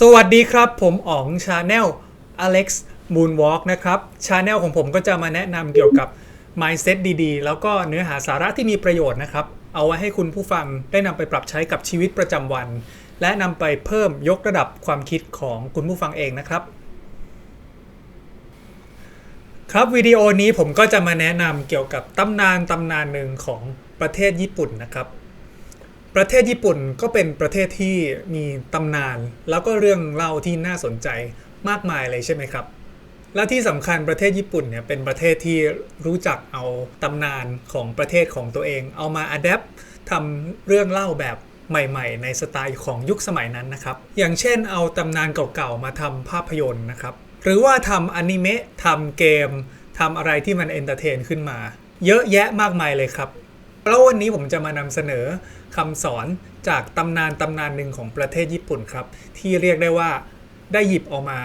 สวัสดีครับ ผมอ๋องชาแนล Alex Moonwalk นะครับชาแนลของผมก็จะมาแนะนำเกี่ยวกับ mindset ดีๆ แล้วก็เนื้อหาสาระที่มีประโยชน์นะครับ เอาไว้ให้คุณผู้ฟังได้นำไปปรับใช้กับชีวิตประจำวัน และนำไปเพิ่มยกระดับความคิดของคุณผู้ฟังเองนะครับ ครับวิดีโอนี้ผมก็จะมาแนะนำเกี่ยวกับตำนานตำนานหนึ่งของประเทศญี่ปุ่นนะครับ ประเทศญี่ปุ่นก็เป็นประเทศที่มีตำนาน แล้วก็เรื่องเล่าที่น่าสนใจมากมายเลยใช่ไหมครับ และที่สำคัญประเทศญี่ปุ่นเนี่ยเป็นประเทศที่รู้จักเอาตำนานของประเทศของตัวเอง เอามาอัดแอปทำเรื่องเล่าแบบใหม่ๆ ในสไตล์ของยุคสมัยนั้นนะครับ อย่างเช่นเอาตำนานเก่าๆ มาทำภาพยนตร์นะครับ หรือว่าทำอนิเมะทำเกมทำอะไรที่มันเอนเตอร์เทนขึ้นมา เยอะแยะมากมายเลยครับ แล้ววันนี้ผมจะมานำเสนอคำสอนจากตำนานตำนานหนึ่งของประเทศญี่ปุ่นครับ ที่เรียกได้ว่าได้หยิบออกมา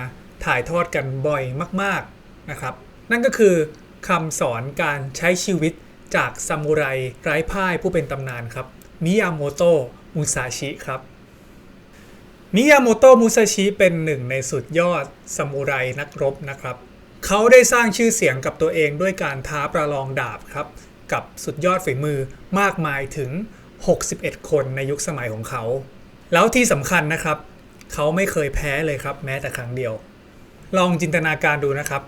ถ่ายทอดกันบ่อยมากๆนะครับ นั่นก็คือคำสอนการใช้ชีวิตจากซามูไรไร้พ่ายผู้เป็นตำนานครับมิยาโมโตะมุซาชิครับมิยาโมโตะมุซาชิเป็นหนึ่งในสุดยอดซามูไรนักรบนะครับ เขาได้สร้างชื่อเสียงกับตัวเองด้วยการท้าประลองดาบครับ กับสุดยอดฝีมือมากมายถึง 61 คนในยุคสมัยของเขา แล้วที่สำคัญนะครับ เขาไม่เคยแพ้เลยครับแม้แต่ครั้งเดียว ลองจินตนาการดูนะครับ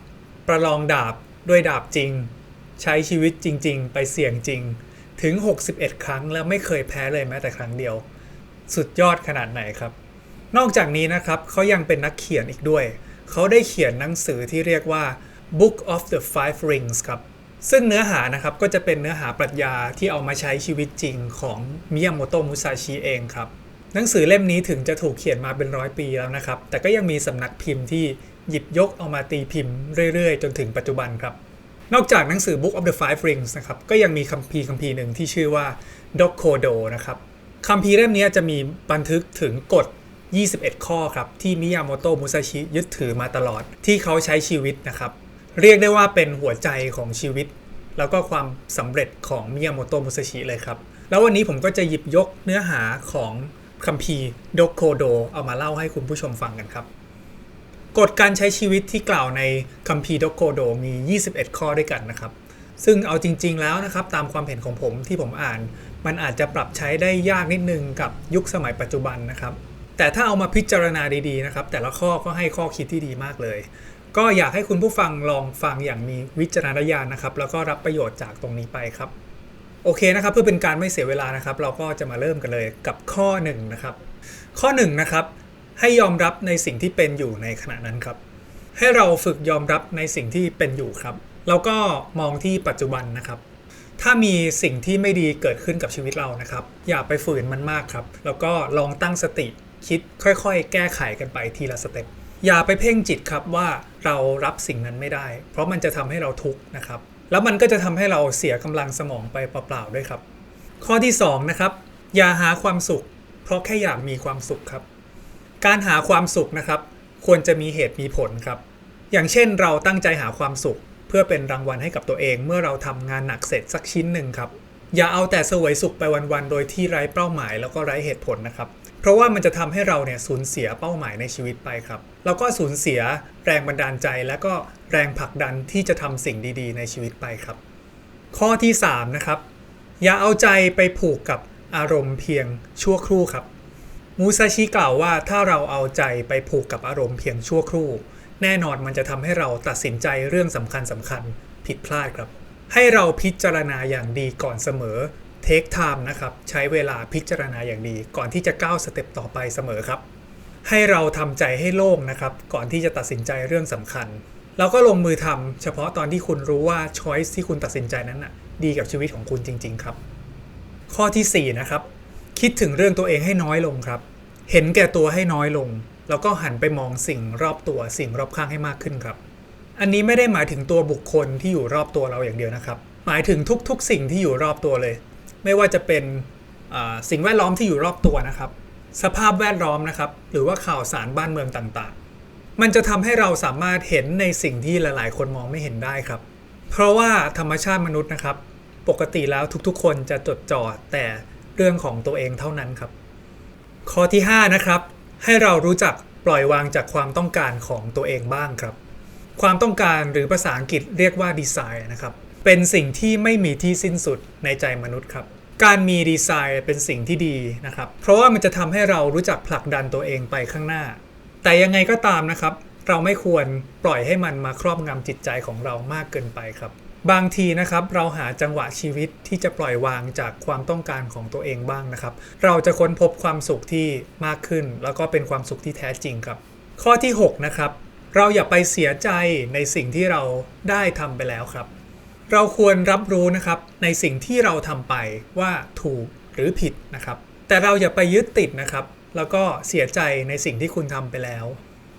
ประลองดาบด้วยดาบจริง ใช้ชีวิตจริง ๆ ไปเสี่ยงจริง ถึง 61 ครั้งแล้วไม่เคยแพ้เลยแม้แต่ครั้งเดียว สุดยอดขนาดไหนครับ นอกจากนี้นะครับเขายังเป็นนักเขียนอีกด้วย เขาได้เขียนหนังสือที่เรียกว่า Book of the Five Rings ครับ ซึ่งเนื้อหานะครับก็จะเป็นเนื้อหาปรัชญาที่เอามาใช้ชีวิตจริงของมิยาโมโตะมุซาชิเองครับ หนังสือเล่มนี้ถึงจะถูกเขียนมาเป็นร้อยปีแล้วนะครับ แต่ก็ยังมีสำนักพิมพ์ที่หยิบยกเอามาตีพิมพ์เรื่อยๆ จนถึงปัจจุบันครับ นอกจากหนังสือ Book of the Five Rings นะครับก็ยังมีคัมภีร์คัมภีร์หนึ่งที่ชื่อว่า d o k o d o นะครับคัมภีร์เล่มนี้จะมีบันทึกถึงกฎ 21 ข้อครับที่มิยาโมโตะมุซาชิยึดถือมาตลอดที่เขาใช้ชีวิตนะครับเรียกได้ว่าเป็นหัวใจของชีวิต แล้วก็ความสำเร็จของมิยาโมโตะมุซาชิเลยครับ แล้ววันนี้ผมก็จะหยิบยกเนื้อหาของคัมภีร์ดโคโดเอามาเล่าให้คุณผู้ชมฟังกันครับกฎการใช้ชีวิตที่กล่าวในคัมภีร์ดโคโดมี 21 ข้อด้วยกันนะครับ ซึ่งเอาจริง ๆ แล้วนะครับ ตามความเห็นของผมที่ผมอ่าน มันอาจจะปรับใช้ได้ยากนิดนึงกับยุคสมัยปัจจุบันนะครับ แต่ถ้าเอามาพิจารณาดี ๆ นะครับ แต่ละข้อก็ให้ข้อคิดที่ดีมากเลย ก็อยากให้คุณผู้ฟังลองฟังอย่างมีวิจารณญาณนะครับ แล้วก็รับประโยชน์จากตรงนี้ไปครับ โอเคนะครับ เพื่อเป็นการไม่เสียเวลานะครับ เราก็จะมาเริ่มกันเลยกับข้อ1นนะครับ ข้อ1นนะครับ ให้ยอมรับในสิ่งที่เป็นอยู่ในขณะนั้นครับ ให้เราฝึกยอมรับในสิ่งที่เป็นอยู่ครับ แล้วก็มองที่ปัจจุบันนะครับ ถ้ามีสิ่งที่ไม่ดีเกิดขึ้นกับชีวิตเรานะครับ อย่าไปฝืนมันมากครับ แล้วก็ลองตั้งสติคิดค่อยๆ แก้ไขกันไปทีละสเต็ปอย่าไปเพ่งจิตครับว่า เรารับสิ่งนั้นไม่ได้ เพราะมันจะทำให้เราทุกข์นะครับ แล้วมันก็จะทำให้เราเสียกำลังสมองไปเปล่าๆด้วยครับ ข้อที่2นะครับอย่าหาความสุข เพราะแค่อยากมีความสุขครับ การหาความสุขนะครับ ควรจะมีเหตุมีผลครับ อย่างเช่นเราตั้งใจหาความสุข เพื่อเป็นรางวัลให้กับตัวเอง เมื่อเราทำงานหนักเสร็จสักชิ้นหนึ่งครับอย่าเอาแต่สวยสุขไปวันๆ โดยที่ไร้เป้าหมายแล้วก็ไร้เหตุผลนะครับ เพราะว่ามันจะทำให้เราเนี่ยสูญเสียเป้าหมายในชีวิตไปครับ แล้วก็สูญเสียแรงบันดาลใจ และก็แรงผลักดันที่จะทำสิ่งดี ๆ ในชีวิตไปครับ ข้อที่3นะครับอย่าเอาใจไปผูกกับอารมณ์เพียงชั่วครู่ครับมูซาชิกล่าวว่าถ้าเราเอาใจไปผูกกับอารมณ์เพียงชั่วครู่ แน่นอนมันจะทำให้เราตัดสินใจเรื่องสำคัญสำคัญผิดพลาดครับ ให้เราพิจารณาอย่างดีก่อนเสมอ เทคไทม์นะครับใช้เวลาพิจารณาอย่างดี ก่อนที่จะก้าวสเต็ปต่อไปเสมอครับ ให้เราทำใจให้โล่งนะครับ ก่อนที่จะตัดสินใจเรื่องสำคัญแล้วก็ลงมือทำเฉพาะตอนที่คุณรู้ว่าช้อยส์ที่คุณตัดสินใจนั้นน่ะดีกับชีวิตของคุณจริง ๆ ครับ ข้อทีสี่4นะครับคิดถึงเรื่องตัวเองให้น้อยลงครับ เห็นแก่ตัวให้น้อยลง แล้วก็หันไปมองสิ่งรอบตัวสิ่งรอบข้างให้มากขึ้นครับ อันนี้ไม่ได้หมายถึงตัวบุคคลที่อยู่รอบตัวเราอย่างเดียวนะครับ หมายถึงทุกๆ สิ่งที่อยู่รอบตัวเลย ไม่ว่าจะเป็นสิ่งแวดล้อมที่อยู่รอบตัวนะครับ สภาพแวดล้อมนะครับ หรือว่าข่าวสารบ้านเมืองต่างๆ มันจะทำให้เราสามารถเห็นในสิ่งที่หลาย ๆ คนมองไม่เห็นได้ครับ เพราะว่าธรรมชาติมนุษย์นะครับ ปกติแล้วทุกๆ คนจะจดจ่อแต่เรื่องของตัวเองเท่านั้นครับ ข้อที่ 5 นะครับ ให้เรารู้จักปล่อยวางจากความต้องการของตัวเองบ้างครับ ความต้องการหรือภาษาอังกฤษเรียกว่าดีไซน์นะครับ เป็นสิ่งที่ไม่มีที่สิ้นสุดในใจมนุษย์ครับ การมีดีไซน์เป็นสิ่งที่ดีนะครับ เพราะว่ามันจะทำให้เรารู้จักผลักดันตัวเองไปข้างหน้า แต่ยังไงก็ตามนะครับ เราไม่ควรปล่อยให้มันมาครอบงำจิตใจของเรามากเกินไปครับ บางทีนะครับเราหาจังหวะชีวิตที่จะปล่อยวางจากความต้องการของตัวเองบ้างนะครับ เราจะค้นพบความสุขที่มากขึ้น แล้วก็เป็นความสุขที่แท้จริงครับ ข้อที่ 6 นะครับ เราอย่าไปเสียใจในสิ่งที่เราได้ทำไปแล้วครับ เราควรรับรู้นะครับในสิ่งที่เราทำไปว่าถูกหรือผิดนะครับ แต่เราอย่าไปยึดติดนะครับ แล้วก็เสียใจในสิ่งที่คุณทำไปแล้ว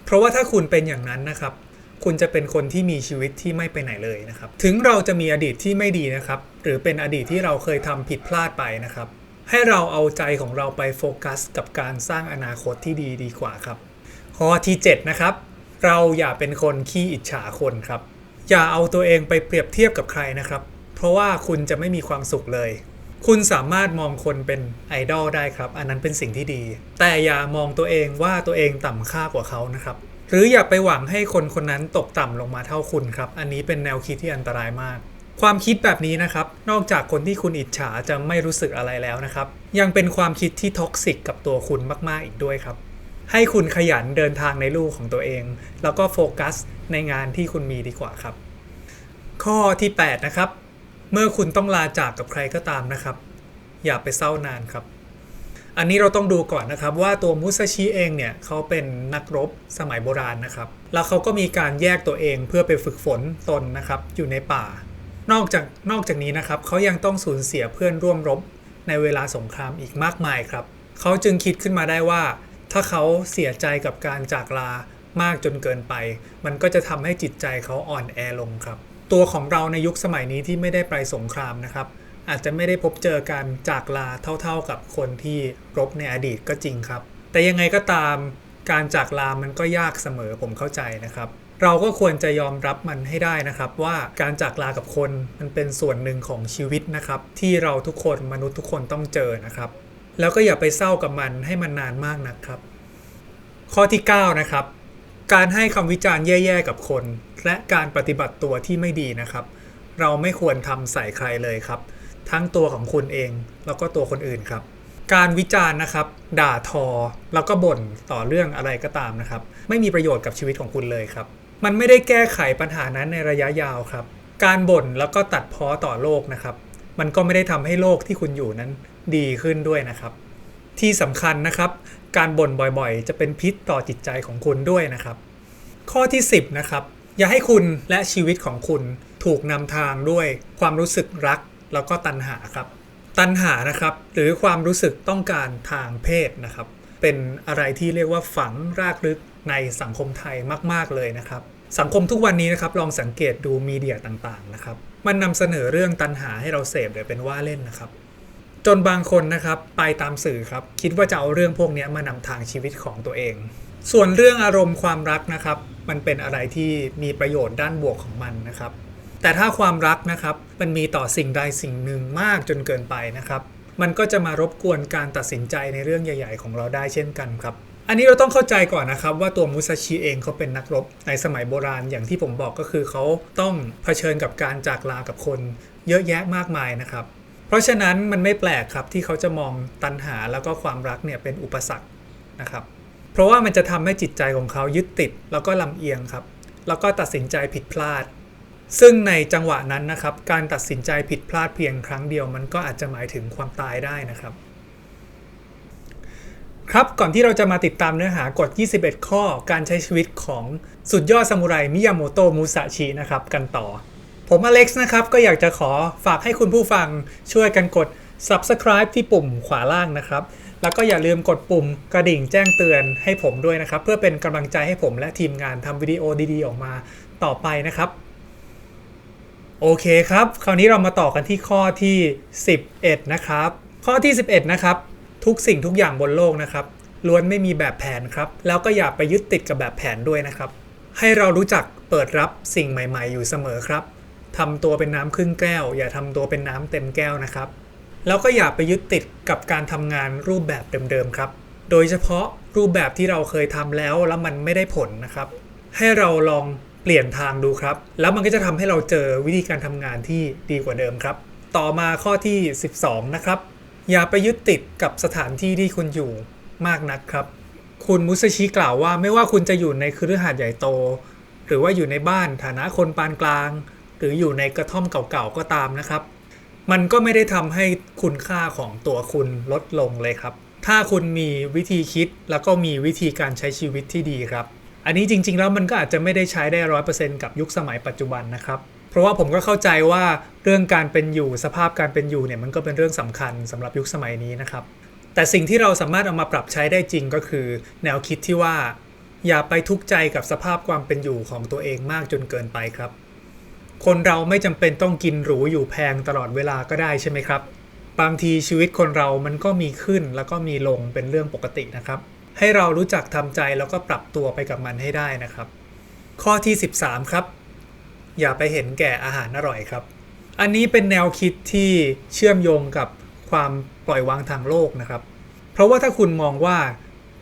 เพราะว่าถ้าคุณเป็นอย่างนั้นนะครับ คุณจะเป็นคนที่มีชีวิตที่ไม่ไปไหนเลยนะครับ ถึงเราจะมีอดีตที่ไม่ดีนะครับ หรือเป็นอดีตที่เราเคยทำผิดพลาดไปนะครับ ให้เราเอาใจของเราไปโฟกัส กับการสร้างอนาคตที่ดีดีกว่าครับข้อที่ 7 นะครับ เราอย่าเป็นคนขี้อิจฉาคนครับ อย่าเอาตัวเองไปเปรียบเทียบกับใครนะครับ เพราะว่าคุณจะไม่มีความสุขเลย คุณสามารถมองคนเป็นไอดอลได้ครับ อันนั้นเป็นสิ่งที่ดี แต่อย่ามองตัวเองว่าตัวเองต่ำค่ากว่าเขานะครับ หรืออย่าไปหวังให้คนคนนั้นตกต่ำลงมาเท่าคุณครับ อันนี้เป็นแนวคิดที่อันตรายมาก ความคิดแบบนี้นะครับ นอกจากคนที่คุณอิจฉาจะไม่รู้สึกอะไรแล้วนะครับ ยังเป็นความคิดที่ท็อกซิกกับตัวคุณมาก ๆ อีกด้วยครับ ให้คุณขยันเดินทางในลู่ของตัวเอง แล้วก็โฟกัสในงานที่คุณมีดีกว่าครับ ข้อที่ 8 นะครับ เมื่อคุณต้องลาจากกับใครก็ตามนะครับ อย่าไปเศร้านานครับ อันนี้เราต้องดูก่อนนะครับว่าตัวมุซาชิเองเนี่ยเขาเป็นนักรบสมัยโบราณนะครับ แล้วเขาก็มีการแยกตัวเองเพื่อไปฝึกฝนตนนะครับ อยู่ในป่า นอกจากนอกจากนี้นะครับเขายังต้องสูญเสียเพื่อนร่วมรบในเวลาสงครามอีกมากมายครับเขาจึงคิดขึ้นมาได้ว่า ถ้าเขาเสียใจกับการจากลามากจนเกินไป มันก็จะทำให้จิตใจเขาอ่อนแอลงครับ ตัวของเราในยุคสมัยนี้ที่ไม่ได้ไปสงครามนะครับ อาจจะไม่ได้พบเจอการจากลาเท่าๆกับคนที่รบในอดีตก็จริงครับ แต่ยังไงก็ตามการจากลามันก็ยากเสมอผมเข้าใจนะครับ เราก็ควรจะยอมรับมันให้ได้นะครับ ว่าการจากลากับคนมันเป็นส่วนหนึ่งของชีวิตนะครับ ที่เราทุกคนมนุษย์ทุกคนต้องเจอนะครับ แล้วก็อย่าไปเศร้ากับมันให้มันนานมากนะครับ ข้อที่ 9 นะครับ การให้คำวิจารณ์แย่ๆกับคน และการปฏิบัติตัวที่ไม่ดีนะครับ เราไม่ควรทำใส่ใครเลยครับ ทั้งตัวของคุณเองแล้วก็ตัวคนอื่นครับ การวิจารณ์นะครับ ด่าทอ แล้วก็บ่นต่อเรื่องอะไรก็ตามนะครับ ไม่มีประโยชน์กับชีวิตของคุณเลยครับ มันไม่ได้แก้ไขปัญหานั้นในระยะยาวครับ การบ่นแล้วก็ตัดพ้อต่อโลกนะครับ มันก็ไม่ได้ทำให้โลกที่คุณอยู่นั้น ดีขึ้นด้วยนะครับ ที่สำคัญนะครับ การบ่นบ่อยๆ จะเป็นพิษต่อจิตใจของคุณด้วยนะครับ ข้อที่ 10 นะครับ อย่าให้คุณและชีวิตของคุณถูกนำทางด้วยความรู้สึกรักแล้วก็ตัณหาครับ ตัณหานะครับ หรือความรู้สึกต้องการทางเพศนะครับ เป็นอะไรที่เรียกว่าฝังรากลึกในสังคมไทยมาก ๆ เลยนะครับ สังคมทุกวันนี้นะครับลองสังเกตดูมีเดียต่างๆนะครับ มันนำเสนอเรื่องตัณหาให้เราเสพเลยเป็นว่าเล่นนะครับ จนบางคนนะครับไปตามสื่อครับ คิดว่าจะเอาเรื่องพวกนี้มานำทางชีวิตของตัวเอง ส่วนเรื่องอารมณ์ความรักนะครับ มันเป็นอะไรที่มีประโยชน์ด้านบวกของมันนะครับ แต่ถ้าความรักนะครับมันมีต่อสิ่งใดสิ่งหนึ่งมากจนเกินไปนะครับ มันก็จะมารบกวนการตัดสินใจในเรื่องใหญ่ ๆ ของเราได้เช่นกันครับอันนี้เราต้องเข้าใจก่อนนะครับว่าตัวมุซาชิเองเขาเป็นนักรบในสมัยโบราณอย่างที่ผมบอกก็คือเขาต้องเผชิญกับการจากลากับคนเยอะแยะมากมายนะครับ ราะฉะนั้นมันไม่แปลกครับที่เขาจะมองตัณหาแล้วก็ความรักเนี่ยเป็นอุปสรรคนะครับเพราะว่ามันจะทำให้จิตใจของเขายึดติดแล้วก็ลำเอียงครับ แล้วก็ตัดสินใจผิดพลาด ซึ่งในจังหวะนั้นนะครับการตัดสินใจผิดพลาดเพียงครั้งเดียว มันก็อาจจะหมายถึงความตายได้นะครับ ครับก่อนที่เราจะมาติดตามเนื้อหากฎ 21 ข้อการใช้ชีวิตของสุดยอดซามูไรมิยาโมโตะมุซาชินะครับกันต่อ ผมอเล็กซ์นะครับ ก็อยากจะขอฝากให้คุณผู้ฟังช่วยกันกด subscribe ที่ปุ่มขวาล่างนะครับ แล้วก็อย่าลืมกดปุ่มกระดิ่งแจ้งเตือนให้ผมด้วยนะครับ เพื่อเป็นกำลังใจให้ผมและทีมงานทำวิดีโอดีๆ ออกมาต่อไปนะครับ โอเคครับ คราวนี้เรามาต่อกันที่ข้อที่ 11 นะครับ ข้อที่ 11 นะครับ ทุกสิ่งทุกอย่างบนโลกนะครับล้วนไม่มีแบบแผนครับ แล้วก็อย่าไปยึดติดกับแบบแผนด้วยนะครับ ให้เรารู้จักเปิดรับสิ่งใหม่ ๆ อยู่เสมอครับ ทำตัวเป็นน้ำครึ่งแก้ว อย่าทำตัวเป็นน้ำเต็มแก้วนะครับ แล้วก็อย่าไปยึดติดกับการทำงานรูปแบบเดิมๆครับ โดยเฉพาะรูปแบบที่เราเคยทำแล้วแล้วมันไม่ได้ผลนะครับ ให้เราลองเปลี่ยนทางดูครับ แล้วมันก็จะทำให้เราเจอวิธีการทำงานที่ดีกว่าเดิมครับ ต่อมาข้อที่ 12 นะครับ อย่าไปยึดติดกับสถานที่ที่คุณอยู่มากนักครับ คุณมุสชิกล่าวว่าไม่ว่าคุณจะอยู่ในคฤหาสน์ใหญ่โต หรือว่าอยู่ในบ้านฐานะคนปานกลาง หรืออยู่ในกระท่อมเก่าๆก็ตามนะครับ มันก็ไม่ได้ทำให้คุณค่าของตัวคุณลดลงเลยครับ ถ้าคุณมีวิธีคิดแล้วก็มีวิธีการใช้ชีวิตที่ดีครับ อันนี้จริงๆแล้วมันก็อาจจะไม่ได้ใช้ได้ร้อยเปอร์เซ็นต์กับยุคสมัยปัจจุบันนะครับเพราะว่าผมก็เข้าใจว่าเรื่องการเป็นอยู่สภาพการเป็นอยู่เนี่ยมันก็เป็นเรื่องสำคัญสำหรับยุคสมัยนี้นะครับ แต่สิ่งที่เราสามารถเอามาปรับใช้ได้จริงก็คือ แนวคิดที่ว่า อย่าไปทุกข์ใจกับสภาพความเป็นอยู่ของตัวเองมากจนเกินไปครับ คนเราไม่จำเป็นต้องกินหรูอยู่แพงตลอดเวลาก็ได้ใช่ไหมครับ บางทีชีวิตคนเรามันก็มีขึ้นแล้วก็มีลงเป็นเรื่องปกตินะครับ ให้เรารู้จักทำใจแล้วก็ปรับตัวไปกับมันให้ได้นะครับ ข้อที่ 13 ครับ อย่าไปเห็นแก่อาหารอร่อยครับ อันนี้เป็นแนวคิดที่เชื่อมโยงกับความปล่อยวางทางโลกนะครับ เพราะว่าถ้าคุณมองว่า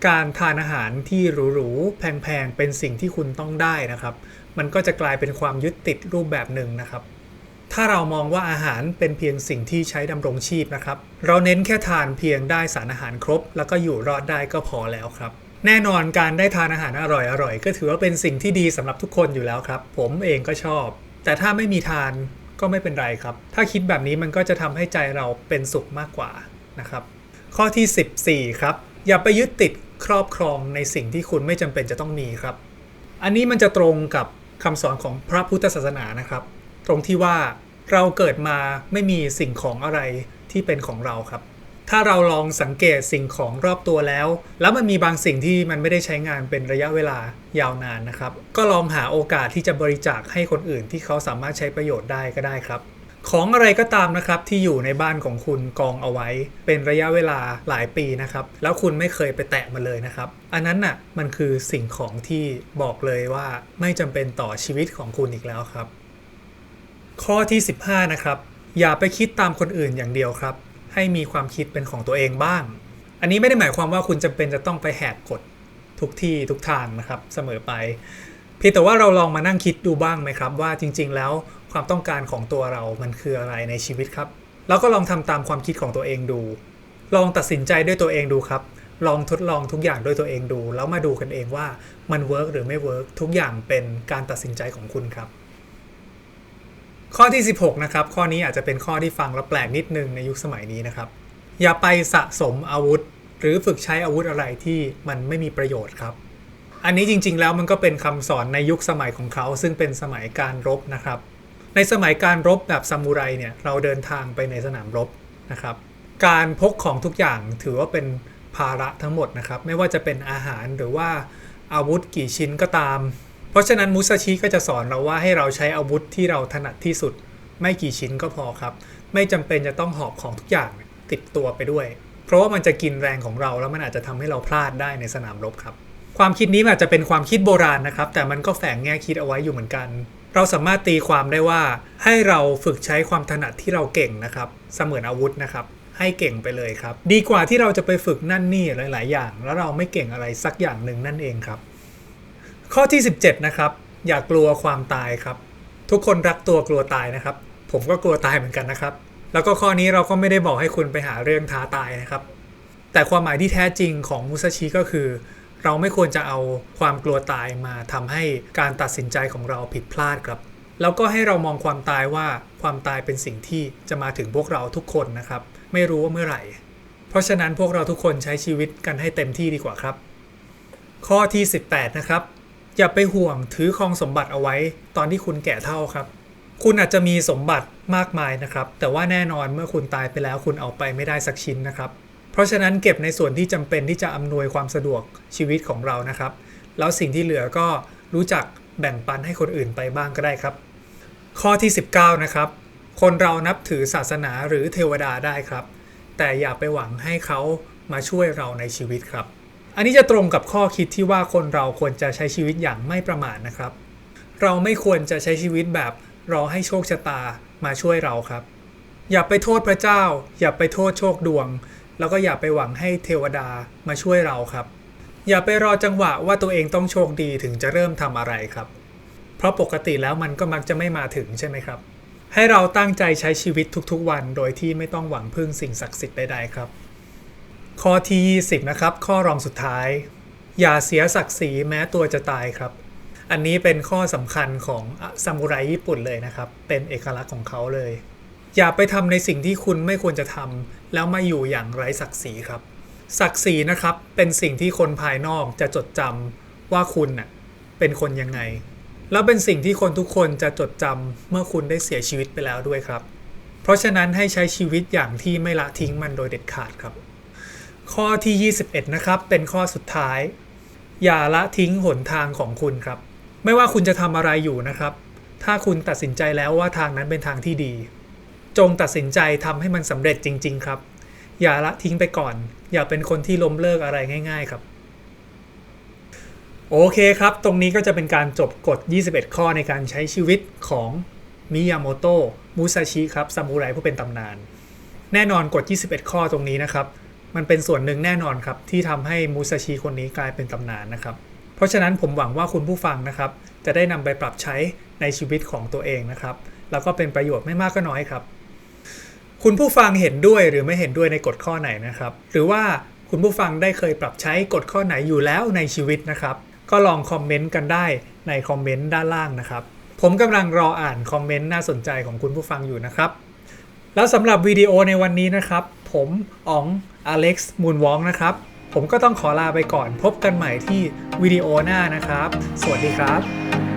การทานอาหารที่หรูๆแพงๆเป็นสิ่งที่คุณต้องได้นะครับ มันก็จะกลายเป็นความยึดติดรูปแบบหนึ่งนะครับ ถ้าเรามองว่าอาหารเป็นเพียงสิ่งที่ใช้ดำรงชีพนะครับ เราเน้นแค่ทานเพียงได้สารอาหารครบ แล้วก็อยู่รอดได้ก็พอแล้วครับแน่นอนการได้ทานอาหารอร่อยๆก็ถือว่าเป็นสิ่งที่ดีสำหรับทุกคนอยู่แล้วครับ ผมเองก็ชอบ แต่ถ้าไม่มีทานก็ไม่เป็นไรครับ ถ้าคิดแบบนี้มันก็จะทำให้ใจเราเป็นสุขมากกว่านะครับ ข้อที่ 14 ครับ อย่าไปยึดติดครอบครองในสิ่งที่คุณไม่จำเป็นจะต้องมีครับ อันนี้มันจะตรงกับ คำสอนของพระพุทธศาสนานะครับ ตรงที่ว่าเราเกิดมาไม่มีสิ่งของอะไรที่เป็นของเราครับ ถ้าเราลองสังเกตสิ่งของรอบตัวแล้ว แล้วมันมีบางสิ่งที่มันไม่ได้ใช้งานเป็นระยะเวลายาวนานนะครับ ก็ลองหาโอกาสที่จะบริจาคให้คนอื่นที่เขาสามารถใช้ประโยชน์ได้ก็ได้ครับ ของอะไรก็ตามนะครับที่อยู่ในบ้านของคุณกองเอาไว้ เป็นระยะเวลาหลายปีนะครับ แล้วคุณไม่เคยไปแตะมันเลยนะครับ อันนั้นน่ะมันคือสิ่งของที่บอกเลยว่าไม่จำเป็นต่อชีวิตของคุณอีกแล้วครับ ข้อที่ 15 นะครับ อย่าไปคิดตามคนอื่นอย่างเดียวครับ ให้มีความคิดเป็นของตัวเองบ้าง อันนี้ไม่ได้หมายความว่าคุณจำเป็นจะต้องไปแหกกฎทุกที่ทุกทางนะครับเสมอไปเพียงแต่ว่าเราลองมานั่งคิดดูบ้างไหมครับ ว่าจริง ๆ แล้ว ความต้องการของตัวเรามันคืออะไรในชีวิตครับ แล้วก็ลองทำตามความคิดของตัวเองดู ลองตัดสินใจด้วยตัวเองดูครับ ลองทดลองทุกอย่างด้วยตัวเองดู แล้วมาดูกันเองว่ามันเวิร์กหรือไม่เวิร์กทุกอย่างเป็นการตัดสินใจของคุณครับ ข้อที่ 16 นะครับ ข้อนี้อาจจะเป็นข้อที่ฟังแล้วแปลกนิดนึงในยุคสมัยนี้นะครับ อย่าไปสะสมอาวุธ หรือฝึกใช้อาวุธอะไรที่มันไม่มีประโยชน์ครับอันนี้จริงๆแล้วมันก็เป็นคำสอนในยุคสมัยของเขา ซึ่งเป็นสมัยการรบนะครับ ในสมัยการรบแบบซามูไรเนี่ยเราเดินทางไปในสนามรบนะครับ การพกของทุกอย่างถือว่าเป็นภาระทั้งหมดนะครับ ไม่ว่าจะเป็นอาหารหรือว่าอาวุธกี่ชิ้นก็ตาม เพราะฉะนั้นมุซาชิก็จะสอนเราว่าให้เราใช้อาวุธที่เราถนัดที่สุด ไม่กี่ชิ้นก็พอครับ ไม่จำเป็นจะต้องหอบของทุกอย่างติดตัวไปด้วย เพราะว่ามันจะกินแรงของเราแล้วมันอาจจะทำให้เราพลาดได้ในสนามรบครับ ความคิดนี้อาจจะเป็นความคิดโบราณนะครับ แต่มันก็แฝงแง่คิดเอาไว้อยู่เหมือนกัน เราสามารถตีความได้ว่าให้เราฝึกใช้ความถนัดที่เราเก่งนะครับ เสมือนอาวุธนะครับ ให้เก่งไปเลยครับ ดีกว่าที่เราจะไปฝึกนั่นนี่หลาย ๆ อย่าง แล้วเราไม่เก่งอะไรสักอย่างหนึ่งนั่นเองครับ ข้อที่ 17 นะครับ อย่ากลัวความตายครับ ทุกคนรักตัวกลัวตายนะครับ ผมก็กลัวตายเหมือนกันนะครับ แล้วก็ข้อนี้เราก็ไม่ได้บอกให้คุณไปหาเรื่องท้าตายนะครับ แต่ความหมายที่แท้จริงของมุซาชิก็คือ เราไม่ควรจะเอาความกลัวตายมาทำให้การตัดสินใจของเราผิดพลาดครับ แล้วก็ให้เรามองความตายว่าความตายเป็นสิ่งที่จะมาถึงพวกเราทุกคนนะครับ ไม่รู้ว่าเมื่อไหร่ เพราะฉะนั้นพวกเราทุกคนใช้ชีวิตกันให้เต็มที่ดีกว่าครับ ข้อที่ 18 นะครับ อย่าไปห่วงถือครองสมบัติเอาไว้ ตอนที่คุณแก่เท่าครับ คุณอาจจะมีสมบัติมากมายนะครับ แต่ว่าแน่นอนเมื่อคุณตายไปแล้วคุณเอาไปไม่ได้สักชิ้นนะครับ เพราะฉะนั้นเก็บในส่วนที่จำเป็นที่จะอำนวยความสะดวกชีวิตของเรานะครับ แล้วสิ่งที่เหลือก็รู้จักแบ่งปันให้คนอื่นไปบ้างก็ได้ครับ ข้อที่ 19 นะครับ คนเรานับถือศาสนาหรือเทวดาได้ครับ แต่อย่าไปหวังให้เขามาช่วยเราในชีวิตครับ อันนี้จะตรงกับข้อคิดที่ว่าคนเราควรจะใช้ชีวิตอย่างไม่ประมาทนะครับ เราไม่ควรจะใช้ชีวิตแบบรอให้โชคชะตามาช่วยเราครับ อย่าไปโทษพระเจ้า อย่าไปโทษโชคดวง แล้วก็อย่าไปหวังให้เทวดามาช่วยเราครับ อย่าไปรอจังหวะว่าตัวเองต้องโชคดีถึงจะเริ่มทำอะไรครับ เพราะปกติแล้วมันก็มักจะไม่มาถึงใช่ไหมครับ ให้เราตั้งใจใช้ชีวิตทุกๆ วันโดยที่ไม่ต้องหวังพึ่งสิ่งศักดิ์สิทธิ์ใดๆครับ ข้อที่20นะครับ ข้อรองสุดท้าย อย่าเสียศักดิ์ศรีแม้ตัวจะตายครับอันนี้เป็นข้อสำคัญของซามูไรญี่ปุ่นเลยนะครับ เป็นเอกลักษณ์ของเขาเลย อย่าไปทำในสิ่งที่คุณไม่ควรจะทำแล้วมาอยู่อย่างไร้ศักดิ์ศรีครับ ศักดิ์ศรีนะครับเป็นสิ่งที่คนภายนอกจะจดจำว่าคุณน่ะเป็นคนยังไง แล้วเป็นสิ่งที่คนทุกคนจะจดจำเมื่อคุณได้เสียชีวิตไปแล้วด้วยครับ เพราะฉะนั้นให้ใช้ชีวิตอย่างที่ไม่ละทิ้งมันโดยเด็ดขาดครับ ข้อที่ 21 นะครับ เป็นข้อสุดท้าย อย่าละทิ้งหนทางของคุณครับ ไม่ว่าคุณจะทำอะไรอยู่นะครับ ถ้าคุณตัดสินใจแล้วว่าทางนั้นเป็นทางที่ดี จงตัดสินใจทำให้มันสำเร็จจริง ๆ ครับ อย่าละทิ้งไปก่อน อย่าเป็นคนที่ล้มเลิกอะไรง่าย ๆ ครับโอเคครับ ตรงนี้ก็จะเป็นการจบกฎ 21 ข้อในการใช้ชีวิตของมิยาโมโตะมุซาชิครับซามูไรผู้เป็นตำนาน แน่นอนกฎ 21 ข้อตรงนี้นะครับ มันเป็นส่วนหนึ่งแน่นอนครับ ที่ทำให้มุซาชิคนนี้กลายเป็นตำนานนะครับ เพราะฉะนั้นผมหวังว่าคุณผู้ฟังนะครับ จะได้นำไปปรับใช้ในชีวิตของตัวเองนะครับ แล้วก็เป็นประโยชน์ไม่มากก็น้อยครับ คุณผู้ฟังเห็นด้วยหรือไม่เห็นด้วยในกฎข้อไหนนะครับ หรือว่าคุณผู้ฟังได้เคยปรับใช้กฎข้อไหนอยู่แล้วในชีวิตนะครับ ก็ลองคอมเมนต์กันได้ในคอมเมนต์ด้านล่างนะครับ ผมกำลังรออ่านคอมเมนต์น่าสนใจของคุณผู้ฟังอยู่นะครับ แล้วสำหรับวิดีโอในวันนี้นะครับ ผมอ๋องอเล็กซ์มูนวองนะครับ ผมก็ต้องขอลาไปก่อนพบกันใหม่ที่วิดีโอหน้านะครับ สวัสดีครับ